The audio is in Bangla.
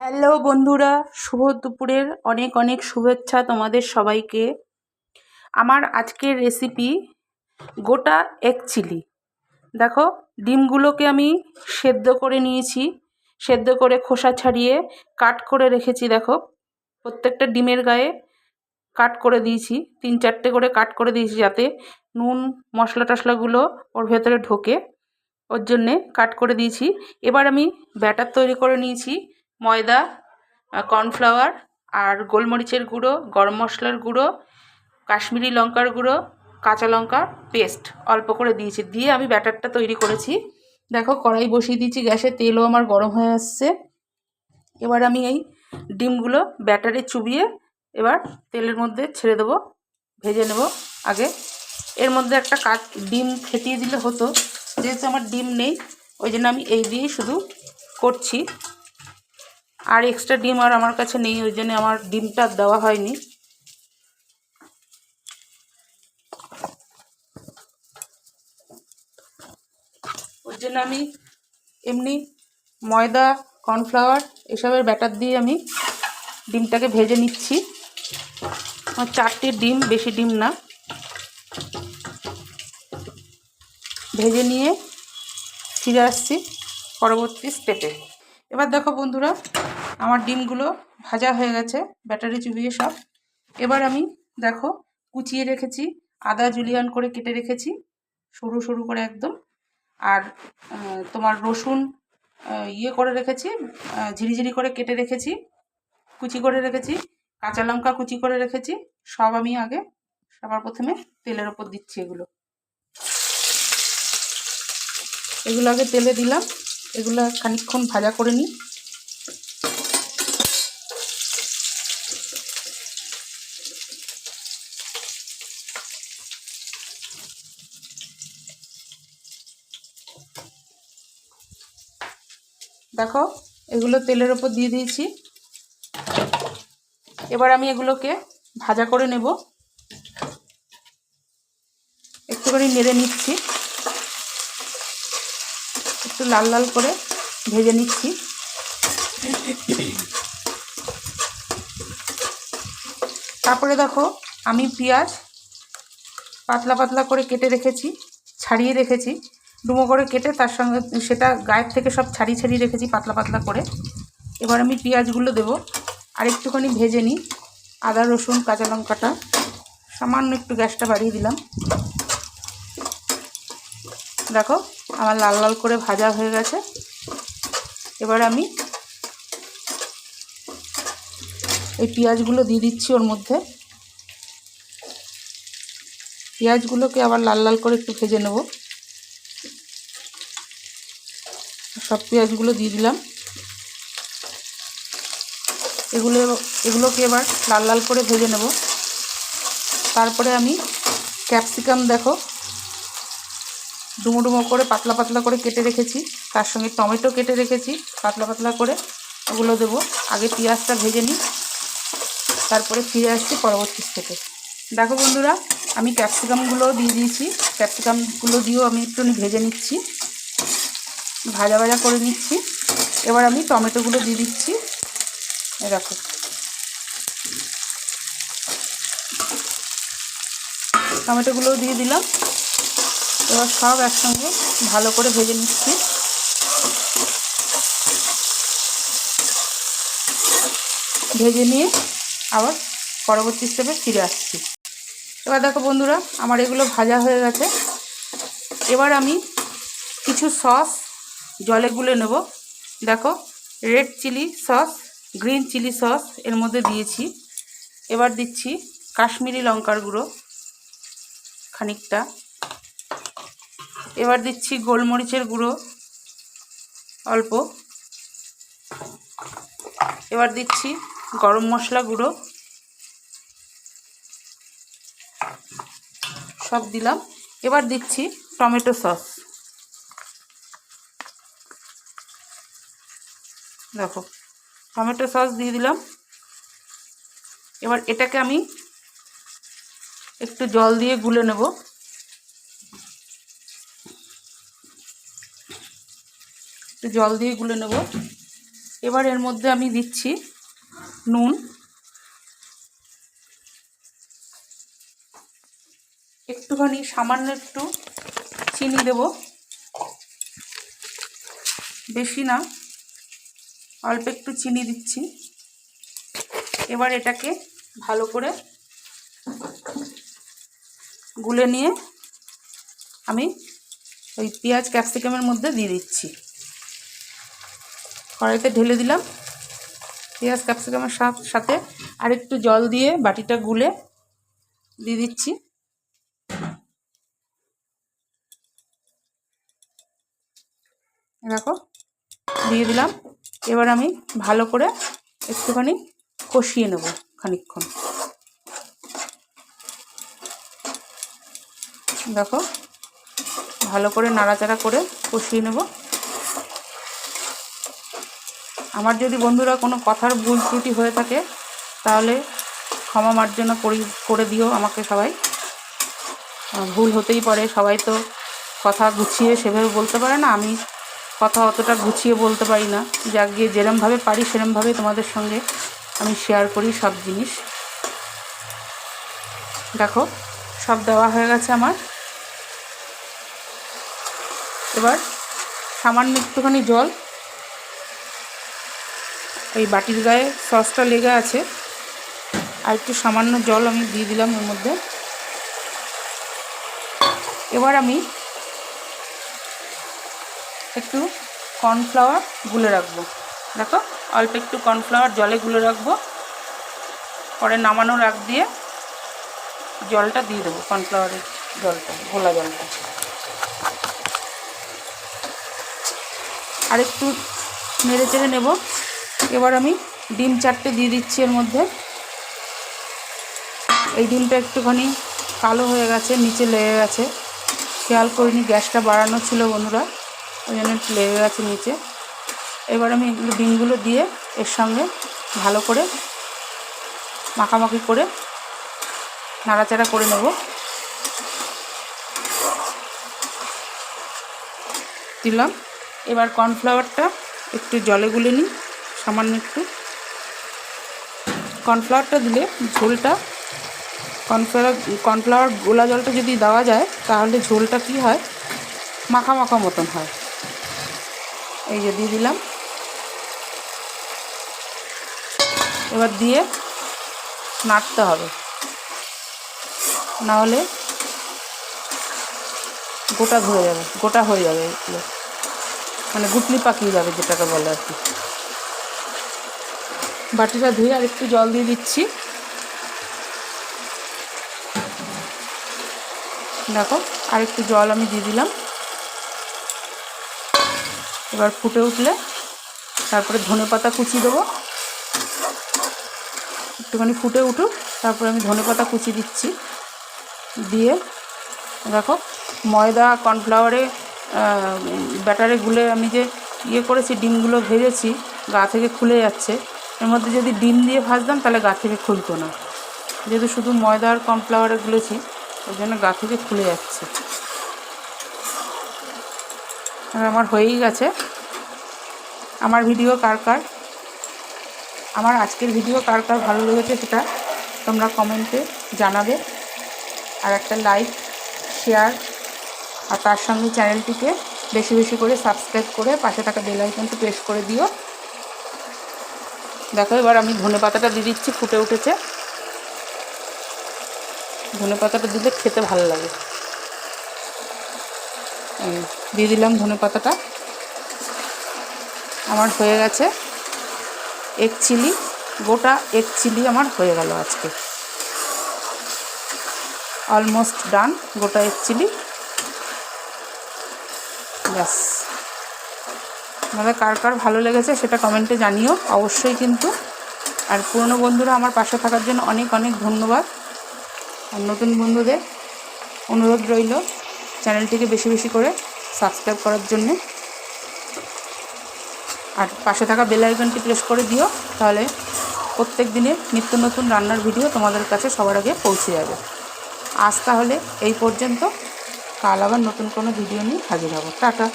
হ্যালো বন্ধুরা, শুভ দুপুরের অনেক অনেক শুভেচ্ছা তোমাদের সবাইকে। আমার আজকের রেসিপি গোটা এক চিলি। দেখো, ডিমগুলোকে আমি সেদ্ধ করে নিয়েছি। সেদ্ধ করে খোসা ছাড়িয়ে কাট করে রেখেছি, দেখো। প্রত্যেকটা ডিমের গায়ে কাট করে দিয়েছি, তিন চারটে করে কাট করে দিয়েছি যাতে নুন, মশলা টশলাগুলো ওর ভেতরে ঢোকে। ওর জন্যে কাট করে দিয়েছি। এবার আমি ব্যাটার তৈরি করে নিয়েছি। ময়দা কর্নফ্লাওয়ার আর গোলমরিচের গুঁড়ো, গরম মশলার গুঁড়ো, কাশ্মীরি লঙ্কার গুঁড়ো, কাঁচা লঙ্কার পেস্ট অল্প করে দিয়েছি। দিয়ে আমি ব্যাটারটা তৈরি করেছি। দেখো, কড়াই বসিয়ে দিয়েছি, গ্যাসে তেলও আমার গরম হয়ে আসছে। এবার আমি এই ডিমগুলো ব্যাটারে চুবিয়ে এবার তেলের মধ্যে ছেড়ে দেবো, ভেজে নেব আগে। এর মধ্যে একটা কাজ ডিম ফেটিয়ে দিলে হতো, যেহেতু আমার ডিম নেই, ওই জন্য আমি এই দিয়েই শুধু করছি। আর এক্সট্রা ডিম আর আমার কাছে নেই, ওই জন্য আমার ডিমটা দেওয়া হয়নি। ওর জন্য আমি এমনি ময়দা কর্নফ্লাওয়ার এসবের ব্যাটার দিয়ে আমি ডিমটাকে ভেজে নিচ্ছি। আমার চারটে ডিম, বেশি ডিম না। ভেজে নিয়ে ফিরে আসছি পরবর্তী স্টেপে এবার দেখো বন্ধুরা আমার ডিমগুলো ভাজা হয়ে গেছে, ব্যাটারি চুবিয়ে সব। এবার আমি দেখো কুচিয়ে রেখেছি, আদা জুলিয়ান করে কেটে রেখেছি, সরু সরু করে একদম। আর তোমার রসুন ইয়ে করে রেখেছি ঝিরিঝিরি করে কেটে রেখেছি, কুচি করে রেখেছি, কাঁচা লঙ্কা কুচি করে রেখেছি, সব আমি আগে সবার প্রথমে তেলের ওপর দিচ্ছি এগুলো। এগুলো আগে তেলে দিলাম, এগুলো খানিক্ষণ ভাজা করে নিই। দেখো, এগুলো তেলের ওপর দিয়ে দিয়েছি। এবার আমি এগুলোকে ভাজা করে নেব। একটুখানি নেড়ে নিচ্ছি। একটু লাল লাল করে ভেজে নিচ্ছি। তারপরে দেখো, আমি পেঁয়াজ পাতলা পাতলা করে কেটে রেখেছি, ছাড়িয়ে রেখেছি। ডুমো করে কেটে তার সঙ্গে সেটা গায়ের থেকে সব ছাড়িয়ে ছাড়িয়ে রেখেছি, পাতলা পাতলা করে। এবার আমি পেঁয়াজগুলো দেবো, আর একটুখানি ভেজে নিই। আদা, রসুন, কাঁচা লঙ্কাটা, সামান্য একটু গ্যাসটা বাড়িয়ে দিলাম। দেখো, আমার লাল লাল করে ভাজা হয়ে গেছে। এবার আমি এই পেঁয়াজগুলো দিয়ে দিচ্ছি ওর মধ্যে। পেঁয়াজগুলোকে আবার লাল লাল করে একটু ভেজে নেব। সব পেঁয়াজগুলো দিয়ে দিলাম। এগুলো, এগুলোকে এবার লাল লাল করে ভেজে নেব। তারপরে আমি ক্যাপসিকাম দেখো, ডুমো ডুমো করে পাতলা পাতলা করে কেটে রেখেছি। তার সঙ্গে টমেটো কেটে রেখেছি, পাতলা পাতলা করে ওগুলো দেবো। আগে পেঁয়াজটা ভেজে নিই, তারপরে ফিরে আসছি পরবর্তী থেকে দেখো বন্ধুরা, আমি ক্যাপসিকামগুলোও দিয়ে দিয়েছি। ক্যাপসিকামগুলো দিয়েও আমি একটু ভেজে নিচ্ছি। ভাজা ভাজা করে নিচ্ছি। এবার আমি টমেটোগুলো দিয়ে দিচ্ছি। দেখো। টমেটোগুলোও দিয়ে দিলাম। এবার সব একসঙ্গে ভালো করে ভেজে নিচ্ছি। ভেজে নিয়ে আবার পরবর্তী স্টেপে ফিরে আসছি। এবার দেখো বন্ধুরা, আমার এগুলো ভাজা হয়ে গেছে। এবার আমি কিছু সস জলে গুলে নেব। দেখো red chilli sauce green chilli sauce এর মধ্যে দিয়েছি। এবার দিচ্ছি কাশ্মীরি লঙ্কার গুঁড়ো খানিকটা। এবার দিচ্ছি গোলমরিচের গুঁড়ো অল্প। এবার দিচ্ছি গরম মশলা গুঁড়ো। সব দিলাম। এবার দিচ্ছি টমেটো সস। দেখো, টমেটো সস দিয়ে দিলাম। এবার এটাকে আমি একটু জল দিয়ে গুলে নেব। একটু জল দিয়ে গুলে নেব। এবার এর মধ্যে আমি দিচ্ছি নুন। একটুখানি সামান্য একটু চিনি দেব। বেশি না। অল্প একটু চিনি দিচ্ছি। এবার এটাকে ভালো করে গুলে নিয়ে আমি ওই পেঁয়াজ ক্যাপসিকামের মধ্যে দিয়ে দিচ্ছি। কড়াইতে ঢেলে দিলাম পেঁয়াজ ক্যাপসিকামের সাথে আর একটু জল দিয়ে বাটিটা গুলে দিয়ে দিচ্ছি। দেখো, দিয়ে দিলাম। এবার আমি ভালো করে একটুখানি কষিয়ে নেব খানিক্ষণ দেখো, ভালো করে নাড়াচাড়া করে কষিয়ে নেব। আমার যদি বন্ধুরা কোনো কথার ভুল ত্রুটি হয়ে থাকে, তাহলে ক্ষমা মার্জনা করি, করে দিও আমাকে সবাই। ভুল হতেই পারে, সবাই তো কথা গুছিয়ে সেভাবে বলতে পারে না, আমি কথা অতটা গুছিয়ে বলতে পারি না। যা গিয়ে যেরমভাবে পারি সেরমভাবে তোমাদের সঙ্গে আমি শেয়ার করি সব জিনিস। দেখো, সব দেওয়া হয়ে গেছে আমার। এবার সামান্য একটুখানি জল। এই বাটির গায়ে সসটা লেগে আছে। আর একটু সামান্য জল আমি দিয়ে দিলাম এর মধ্যে। এবার আমি একটু কর্নফ্লাওয়ার গুলে রাখব। দেখো, অল্প একটু কর্নফ্লাওয়ার জলে গুলে রাখব। পরে নামানোর আগ দিয়ে জলটা দিয়ে দেবো কর্নফ্লাওয়ারের জলটা, ঘোলা জলটা। আর একটু নেড়ে চেড়ে নেব। এবার আমি ডিম চারটে দিয়ে দিচ্ছি এর মধ্যে। এই ডিমটা একটুখানি কালো হয়ে গেছে, নিচে লেগে গেছে। খেয়াল করিনি, গ্যাসটা বাড়ানো ছিল বন্ধুরা। ওই জন্য একটু লেগে গেছে নিচে। এবার আমি এগুলো ডিমগুলো দিয়ে এর সঙ্গে ভালো করে মাখামাখি করে নাড়াচাড়া করে নেব। দিলাম। এবার কর্নফ্লাওয়ারটা একটু জলে গুলে নিই, সামান্য একটু। কর্নফ্লাওয়ারটা দিলে ঝোলটা, কর্নফ্লাওয়ার কর্নফ্লাওয়ার গোলা জলটা যদি দেওয়া যায়, তাহলে ঝোলটা কি হয়? মাখা মাখা মতন হয়। এই যে দিয়ে দিলাম। এবার দিয়ে নাড়তে হবে। নাহলে গোটা ধরে যাবে, গোটা হয়ে যাবে এগুলো। মানে গুটলি পাকিয়ে যাবে যেটাকে বলে আর কি। বাটিটা ধুয়ে আর একটু জল দিয়ে দিচ্ছি। দেখো, আর একটু জল আমি দিয়ে দিলাম। এবার ফুটে উঠলে তারপরে ধনে পাতা কুচি দেবো। একটুখানি ফুটে উঠুক, তারপরে আমি ধনে পাতা কুচি দিচ্ছি। দিয়ে দেখো, ময়দা, কর্নফ্লাওয়ারে ব্যাটারে গুলে আমি যে ইয়ে করেছি, ডিমগুলো ভেজেছি, গা থেকে খুলে যাচ্ছে। এর মধ্যে যদি ডিম দিয়ে ভাজতাম, তাহলে গা থেকে খুলতো না। যেহেতু শুধু ময়দা আর কর্নফ্লাওয়ারে গুলেছি ওই জন্য গা থেকে খুলে যাচ্ছে। আর আমার হয়েই গেছে। আমার ভিডিও কার কার? আমার আজকের ভিডিও কার কার ভালো লেগেছে সেটা তোমরা কমেন্টে জানাবে। আর একটা লাইক শেয়ার আর তার সঙ্গে চ্যানেলটিকে বেশি বেশি করে সাবস্ক্রাইব করে পাশে থাকা বেল আইকনটি প্রেস করে দিও। দেখো, এবার আমি ধনে পাতাটা দিয়ে দিচ্ছি, ফুটে উঠেছে। ধনে পাতাটা দিলে খেতে ভালো লাগে। দিয়ে দিলাম ধনে পাতাটা। আমার হয়ে গেছে এক চিলি, গোটা এক চিলি আমার হয়ে গেল আজকে। অলমোস্ট ডান গোটা এক চিলি। ব্যাস। আমাদের কার কার ভালো লেগেছে সেটা কমেন্টে জানিও, অবশ্যই কিন্তু। আর পুরনো বন্ধুরা আমার পাশে থাকার জন্য অনেক অনেক ধন্যবাদ। আর নতুন বন্ধুদের অনুরোধ রইল। চ্যানেলটিকে বেশি বেশি করে সাবস্ক্রাইব করার জন্যে। আর পাশে থাকা বেল আইকনটি প্রেস করে দিও, তাহলে প্রত্যেক দিনের নিত্য নতুন রান্নার ভিডিও তোমাদের কাছে সবার আগে পৌঁছে যাবে। আজ তাহলে এই পর্যন্ত। কাল আবার নতুন কোনো ভিডিও নিয়ে হাজির হব। টাটা।